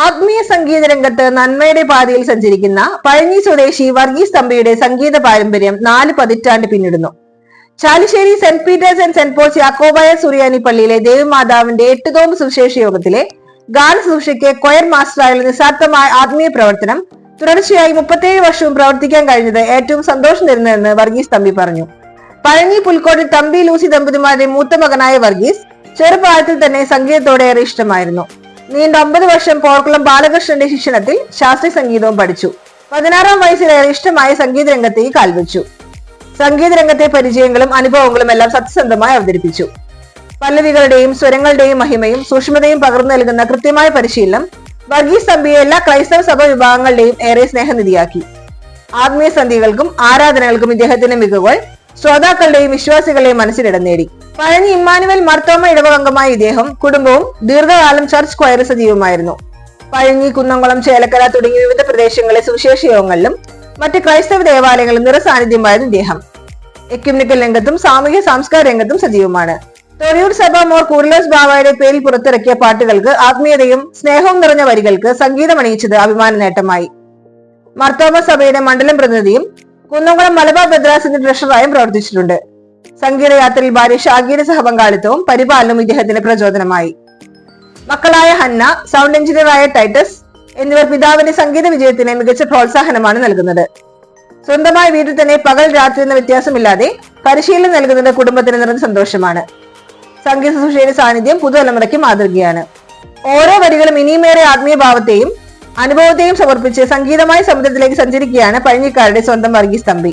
ആത്മീയ സംഗീത രംഗത്ത് നന്മയുടെ പാതയിൽ സഞ്ചരിക്കുന്ന പഴഞ്ഞി സ്വദേശി വർഗീസ് തമ്പിയുടെ സംഗീത പാരമ്പര്യം നാല് പതിറ്റാണ്ട് പിന്നിടുന്നു. Chalissery Saint Peter's and Saint Paul's Yakobaya Suriyani പള്ളിയിലെ ദേവിമാതാവിന്റെ എട്ട് തോമ്പ് സുവിശേഷ യോഗത്തിലെ ഗാന സുഷിക്ക് കൊയർ മാസ്റ്ററായുള്ള നിസ്സാർത്ഥമായ ആത്മീയ പ്രവർത്തനം തുടർച്ചയായി മുപ്പത്തേഴ് വർഷവും പ്രവർത്തിക്കാൻ കഴിഞ്ഞത് ഏറ്റവും സന്തോഷം തരുന്നതെന്ന് വർഗീസ് തമ്പി പറഞ്ഞു. പഴഞ്ഞി പുൽക്കോട്ടിൽ തമ്പി ലൂസി ദമ്പതിമാരുടെ മൂത്ത മകനായ വർഗീസ് ചെറുപ്രായത്തിൽ തന്നെ സംഗീതത്തോടെ ഏറെ ഇഷ്ടമായിരുന്നു. നീണ്ട ഒമ്പത് വർഷം പോർക്കുളം ബാലകൃഷ്ണന്റെ ശിക്ഷണത്തിൽ ശാസ്ത്രീയ സംഗീതവും പഠിച്ചു. പതിനാറാം വയസ്സിലേറെ ഇഷ്ടമായ സംഗീത രംഗത്തേക്ക് കാൽവെച്ചു. സംഗീത രംഗത്തെ പരിചയങ്ങളും അനുഭവങ്ങളും എല്ലാം സത്യസന്ധമായി അവതരിപ്പിച്ചു. പല്ലവികളുടെയും സ്വരങ്ങളുടെയും മഹിമയും സൂക്ഷ്മതയും പകർന്നു നൽകുന്ന കൃത്യമായ പരിശീലനം വർഗീസ് തമ്പിയെ എല്ലാ ക്രൈസ്തവ സഭ വിഭാഗങ്ങളുടെയും ഏറെ സ്നേഹനിധിയാക്കി. ആത്മീയ സന്ധികൾക്കും ആരാധനകൾക്കും ഇദ്ദേഹത്തിന്റെ മികവുകൾ ശ്രോതാക്കളുടെയും വിശ്വാസികളുടെയും മനസ്സിലിടം നേടി. പഴഞ്ഞി ഇമ്മാനുവൽ മർത്തോമ ഇടവകംഗമായ ഇദ്ദേഹം കുടുംബവും ദീർഘകാലം ചർച്ച് ക്വയർ സജീവമായിരുന്നു. പഴഞ്ഞി കുന്നംകുളം ചേലക്കര തുടങ്ങിയ വിവിധ പ്രദേശങ്ങളിലെ സുവിശേഷ യോഗങ്ങളിലും മറ്റ് ക്രൈസ്തവ ദേവാലയങ്ങളിലും നിറസാന്നിധ്യമായിരുന്നു ഇദ്ദേഹം. എക്യുമിനിക്കൽ രംഗത്തും സാമൂഹ്യ സാംസ്കാരിക രംഗത്തും സജീവമാണ്. തൊഴിയൂർ സഭ മോർ കൂർലോസ് ബാബായുടെ പേരിൽ പുറത്തിറക്കിയ പാട്ടുകൾക്ക് ആത്മീയതയും സ്നേഹവും നിറഞ്ഞ വരികൾക്ക് സംഗീതം അണിയിച്ചത് അഭിമാന നേട്ടമായി. മർത്തോമ സഭയുടെ മണ്ഡലം പ്രതിനിധിയും കുന്നംകുളം മലബാർ ബദ്രാസിന്റെ ട്രഷറായും പ്രവർത്തിച്ചിട്ടുണ്ട്. സംഗീതയാത്രയിൽ ഭാര്യ ഷാഗിയുടെ സഹപങ്കാളിത്തവും പരിപാലനവും ഇദ്ദേഹത്തിന് പ്രചോദനമായി. മക്കളായ ഹന്ന സൗണ്ട് എഞ്ചിനീയറായ ടൈറ്റസ് എന്നിവർ പിതാവിന്റെ സംഗീത വിജയത്തിന് മികച്ച പ്രോത്സാഹനമാണ് നൽകുന്നത്. സ്വന്തമായ വീട്ടിൽ തന്നെ പകൽ രാത്രി എന്ന വ്യത്യാസമില്ലാതെ പരിശീലനം നൽകുന്നത് കുടുംബത്തിന് നിറഞ്ഞ സന്തോഷമാണ്. സംഗീത സുഷയുടെ സാന്നിധ്യം പുതുതലമുറയ്ക്ക് മാതൃകയാണ്. ഓരോ വരികളും ഇനിയുമേറെ ആത്മീയ ഭാവത്തെയും അനുഭവത്തെയും സമർപ്പിച്ച് സംഗീതമായ സമുദ്രത്തിലേക്ക് സഞ്ചരിക്കുകയാണ് പഴഞ്ഞിക്കാരുടെ സ്വന്തം വർഗീസ് തമ്പി.